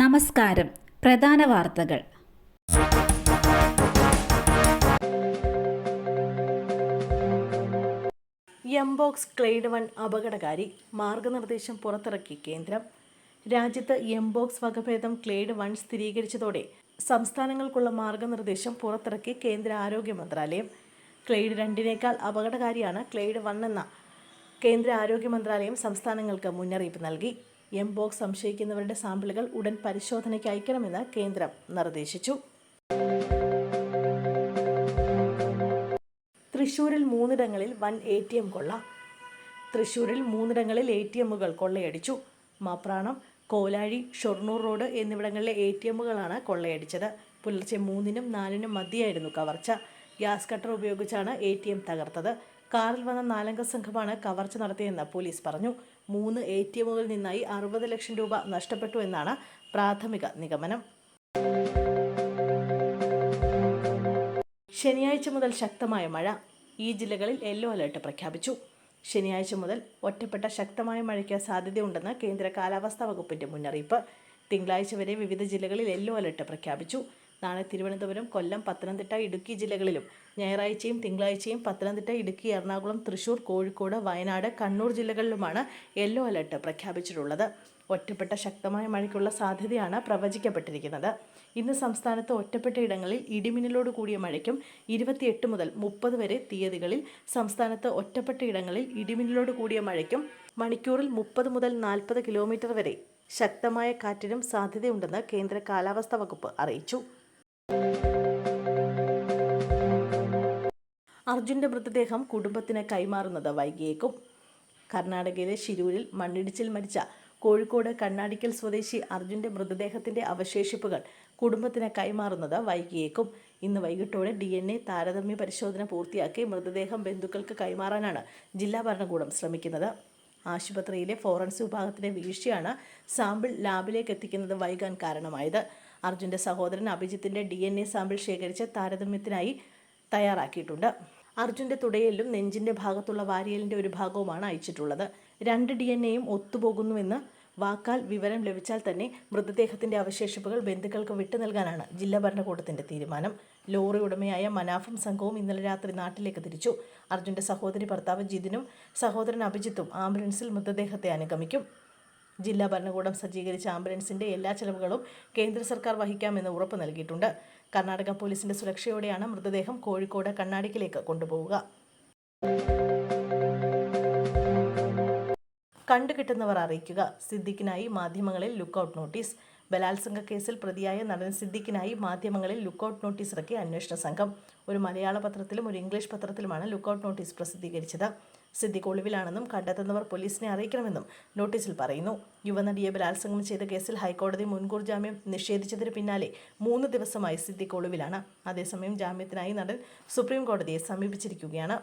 നമസ്കാരം. പ്രധാന വാർത്തകൾ. എംബോക്സ് ക്ലെയ്ഡ് വൺ അപകടകാരി മാർഗനിർദ്ദേശം പുറത്തിറക്കി കേന്ദ്രം. രാജ്യത്ത് എംബോക്സ് വകഭേദം ക്ലെയ്ഡ് വൺ സ്ഥിരീകരിച്ചതോടെ സംസ്ഥാനങ്ങൾക്കുള്ള മാർഗനിർദ്ദേശം പുറത്തിറക്കി കേന്ദ്ര ആരോഗ്യ മന്ത്രാലയം. ക്ലെയ്ഡ് രണ്ടിനേക്കാൾ അപകടകാരിയാണ് ക്ലെയ്ഡ് വൺ എന്ന കേന്ദ്ര ആരോഗ്യ മന്ത്രാലയം സംസ്ഥാനങ്ങൾക്ക് മുന്നറിയിപ്പ് നൽകി. എംബോക്സ് സംശയിക്കുന്നവരുടെ സാമ്പിളുകൾ ഉടൻ പരിശോധനയ്ക്ക് അയക്കണമെന്ന് കേന്ദ്രം നിർദ്ദേശിച്ചു. തൃശൂരിൽ മൂന്നിടങ്ങളിൽ വൻ എ ടി എം കൊള്ള. തൃശൂരിൽ മൂന്നിടങ്ങളിൽ എ ടി എമ്മുകൾ കൊള്ളയടിച്ചു. മാപ്രാണം കോലാഴി ഷൊർണൂർ റോഡ് എന്നിവിടങ്ങളിലെ എ ടി എമ്മുകളാണ് കൊള്ളയടിച്ചത്. പുലർച്ചെ മൂന്നിനും നാലിനും മധ്യയായിരുന്നു കവർച്ച. ഗ്യാസ് കട്ടർ ഉപയോഗിച്ചാണ് എ ടി എം തകർത്തത്. കാറിൽ വന്ന നാലംഗ സംഘമാണ് കവർച്ച നടത്തിയെന്ന് പോലീസ് പറഞ്ഞു. മൂന്ന് എ ടി എമ്മുകളിൽ നിന്നായി അറുപത് ലക്ഷം രൂപ നഷ്ടപ്പെട്ടു എന്നാണ് പ്രാഥമിക നിഗമനം. ശനിയാഴ്ച മുതൽ ശക്തമായ മഴ ഈ ജില്ലകളിൽ യെല്ലോ അലേർട്ട് പ്രഖ്യാപിച്ചു. ശനിയാഴ്ച മുതൽ ഒറ്റപ്പെട്ട ശക്തമായ മഴയ്ക്ക് സാധ്യതയുണ്ടെന്ന് കേന്ദ്ര കാലാവസ്ഥാ വകുപ്പിന്റെ മുന്നറിയിപ്പ്. തിങ്കളാഴ്ച വരെ വിവിധ ജില്ലകളിൽ യെല്ലോ അലർട്ട് പ്രഖ്യാപിച്ചു. നാളെ തിരുവനന്തപുരം കൊല്ലം പത്തനംതിട്ട ഇടുക്കി ജില്ലകളിലും ഞായറാഴ്ചയും തിങ്കളാഴ്ചയും പത്തനംതിട്ട ഇടുക്കി എറണാകുളം തൃശൂർ കോഴിക്കോട് വയനാട് കണ്ണൂർ ജില്ലകളിലുമാണ് യെല്ലോ അലർട്ട് പ്രഖ്യാപിച്ചിട്ടുള്ളത്. ഒറ്റപ്പെട്ട ശക്തമായ മഴയ്ക്കുള്ള സാധ്യതയാണ് പ്രവചിക്കപ്പെട്ടിരിക്കുന്നത്. ഇന്ന് സംസ്ഥാനത്ത് ഒറ്റപ്പെട്ട ഇടങ്ങളിൽ ഇടിമിന്നലോട് കൂടിയ മഴയ്ക്കും ഇരുപത്തിയെട്ട് മുതൽ മുപ്പത് വരെ തീയതികളിൽ സംസ്ഥാനത്ത് ഒറ്റപ്പെട്ട ഇടങ്ങളിൽ ഇടിമിന്നലോട് കൂടിയ മഴയ്ക്കും മണിക്കൂറിൽ മുപ്പത് മുതൽ നാൽപ്പത് കിലോമീറ്റർ വരെ ശക്തമായ കാറ്റിനും സാധ്യതയുണ്ടെന്ന് കേന്ദ്ര കാലാവസ്ഥാ വകുപ്പ് അറിയിച്ചു. അർജുന്റെ മൃതദേഹം കുടുംബത്തിന് കൈമാറുന്നത് വൈകിയേക്കും. കർണാടകയിലെ ശിരൂരിൽ മണ്ണിടിച്ചിൽ മരിച്ച കോഴിക്കോട് കണ്ണാടിക്കൽ സ്വദേശി അർജുന്റെ മൃതദേഹത്തിന്റെ അവശേഷിപ്പുകൾ കുടുംബത്തിന് കൈമാറുന്നത് വൈകിയേക്കും. ഇന്ന് വൈകിട്ടോടെ ഡി എൻ എ താരതമ്യ പരിശോധന പൂർത്തിയാക്കി മൃതദേഹം ബന്ധുക്കൾക്ക് കൈമാറാനാണ് ജില്ലാ ഭരണകൂടം ശ്രമിക്കുന്നത്. ആശുപത്രിയിലെ ഫോറൻസിക് വിഭാഗത്തിന്റെ വീഴ്ചയാണ് സാമ്പിൾ ലാബിലേക്ക് എത്തിക്കുന്നത് വൈകാൻ കാരണമായത്. അർജുന്റെ സഹോദരൻ അഭിജിത്തിന്റെ ഡി എൻ എ സാമ്പിൾ ശേഖരിച്ച് താരതമ്യത്തിനായി തയ്യാറാക്കിയിട്ടുണ്ട്. അർജുന്റെ തുടയലിലും നെഞ്ചിന്റെ ഭാഗത്തുള്ള വാരിയലിന്റെ ഒരു ഭാഗവുമാണ് അയച്ചിട്ടുള്ളത്. രണ്ട് ഡി എൻ എയും ഒത്തുപോകുന്നുവെന്ന് വാക്കാൽ വിവരം ലഭിച്ചാൽ തന്നെ മൃതദേഹത്തിന്റെ അവശേഷിപ്പുകൾ ബന്ധുക്കൾക്ക് വിട്ടു നൽകാനാണ് ജില്ലാ ഭരണകൂടത്തിന്റെ തീരുമാനം. ലോറി ഉടമയായ മനാഫും സംഘവും ഇന്നലെ രാത്രി നാട്ടിലേക്ക് തിരിച്ചു. അർജുന്റെ സഹോദരി ഭർത്താവ് ജിതിനും സഹോദരൻ അഭിജിത്തും ആംബുലൻസിൽ മൃതദേഹത്തെ അനുഗമിക്കും. ജില്ലാ ഭരണകൂടം സജ്ജീകരിച്ച ആംബുലൻസിന്റെ എല്ലാ ചെലവുകളും കേന്ദ്ര സർക്കാർ വഹിക്കാമെന്ന് ഉറപ്പ് നൽകിയിട്ടുണ്ട്. കർണാടക പോലീസിന്റെ സുരക്ഷയോടെയാണ് മൃതദേഹം കോഴിക്കോട് കണ്ണാടിക്കിലേക്ക് കൊണ്ടുപോവുക. കണ്ടുകിട്ടുന്നവർ അറിയിക്കുക. സിദ്ദിഖിനായി മാധ്യമങ്ങളിൽ ലുക്കൌട്ട് നോട്ടീസ്. ബലാത്സംഗ കേസിൽ പ്രതിയായ നടൻ സിദ്ദിഖിനായി മാധ്യമങ്ങളിൽ ലുക്കൌട്ട് നോട്ടീസ് ഇറക്കിയ അന്വേഷണ സംഘം. ഒരു മലയാള പത്രത്തിലും ഒരു ഇംഗ്ലീഷ് പത്രത്തിലുമാണ് ലുക്കൌട്ട് നോട്ടീസ് പ്രസിദ്ധീകരിച്ചത്. സിദ്ദിഖ് ഒളിവിലാണെന്നും കണ്ടെത്തുന്നവർ പോലീസിനെ അറിയിക്കണമെന്നും നോട്ടീസിൽ പറയുന്നു. യുവനടിയെ ബലാത്സംഗം ചെയ്ത കേസിൽ ഹൈക്കോടതി മുൻകൂർ ജാമ്യം നിഷേധിച്ചതിന് പിന്നാലെ മൂന്ന് ദിവസമായി സിദ്ദിഖ് ഒളിവിലാണ് അതേസമയം ജാമ്യത്തിനായി നടൻ സുപ്രീം കോടതിയെ സമീപിച്ചിരിക്കുകയാണ്.